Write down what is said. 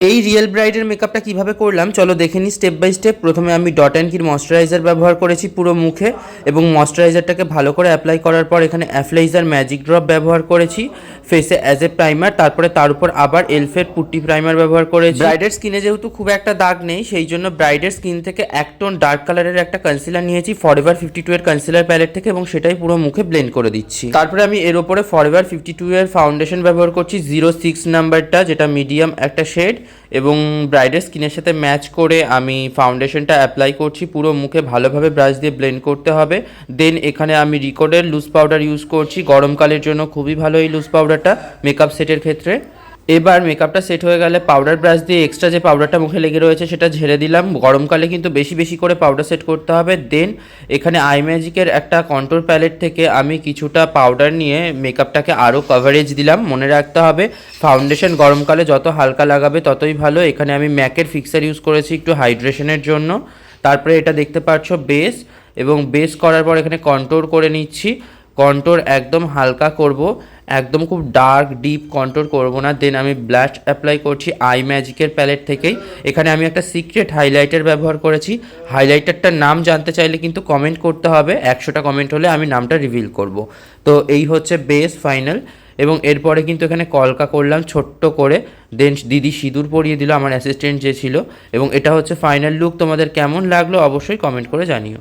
এই রিয়েল ব্রাইডের মেকআপটা কীভাবে করলাম? চলো দেখে নিই স্টেপ বাই স্টেপ প্রথমে আমি ডট অ্যান্ড কির ময়শ্চারাইজার ব্যবহার করেছি পুরো মুখে এবং ময়শ্চারাইজারটাকে ভালো করে অ্যাপ্লাই করার পর এখানে অ্যাফ্লাইজার ম্যাজিক ড্রপ ব্যবহার করেছি ফেসে অ্যাজ এ প্রাইমার তারপরে তার উপর আবার এলফের পুট্টি প্রাইমার ব্যবহার করেছি। ব্রাইডের স্কিনে যেহেতু খুব একটা দাগ নেই সেই জন্য ব্রাইডের স্কিন থেকে এক টোন ডার্ক কালারের একটা কনসিলার নিয়েছি ফরএভার ফিফটি টু এর কনসিলার প্যালেট থেকে এবং সেটাই পুরো মুখে ব্লেন্ড করে দিচ্ছি। তারপরে আমি এর ওপরে ফরএভার ফিফটি টু এর ফাউন্ডেশন ব্যবহার করছি জিরো সিক্স নাম্বারটা যেটা মিডিয়াম একটা শেড এবং ব্রাইডের স্কিনের সাথে ম্যাচ করে আমি ফাউন্ডেশনটা অ্যাপ্লাই করছি। পুরো মুখে ভালোভাবে ব্রাশ দিয়ে ব্লেন্ড করতে হবে। দেন এখানে আমি রিকর্ডের লুজ পাউডার ইউজ করছি। গরমকালের জন্য খুবই ভালো এই লুজ পাউডারটা মেকআপ সেটের ক্ষেত্রে। এবার মেকআপটা সেট হয়ে গেলে পাউডার ব্রাশ দিয়ে এক্সট্রা যে পাউডারটা মুখে লেগে রয়েছে সেটা ঝেড়ে দিলাম। গরমকালে কিন্তু বেশি বেশি করে পাউডার সেট করতে হবে। দেন এখানে আই ম্যাজিকের একটা কন্ট্রোল প্যালেট থেকে আমি কিছুটা পাউডার নিয়ে মেকআপটাকে আরও কভারেজ দিলাম। মনে রাখতে হবে ফাউন্ডেশন গরমকালে যত হালকা লাগাবে ততই ভালো। এখানে আমি ম্যাকের ফিক্সার ইউজ করেছি একটু হাইড্রেশনের জন্য। তারপরে এটা দেখতে পাচ্ছ বেস এবং বেস করার পর এখানে কন্ট্রোল করে নিচ্ছি। কন্ট্রোর একদম হালকা করব, একদম খুব ডার্ক ডিপ কন্ট্রোর করব না। দেন আমি ব্লাশ অ্যাপ্লাই করছি আই ম্যাজিকের প্যালেট থেকেই। এখানে আমি একটা সিক্রেট হাইলাইটার ব্যবহার করেছি। হাইলাইটারটার নাম জানতে চাইলে কিন্তু কমেন্ট করতে হবে। একশোটা কমেন্ট হলে আমি নামটা রিভিল করব। তো এই হচ্ছে বেস ফাইনাল এবং এরপরে কিন্তু এখানে কলকা করলাম ছোট্ট করে। দেন দিদি সিঁদুর পরিয়ে দিল, আমার অ্যাসিস্ট্যান্ট যে ছিল। এবং এটা হচ্ছে ফাইনাল লুক তোমাদের কেমন লাগল অবশ্যই কমেন্ট করে জানিও।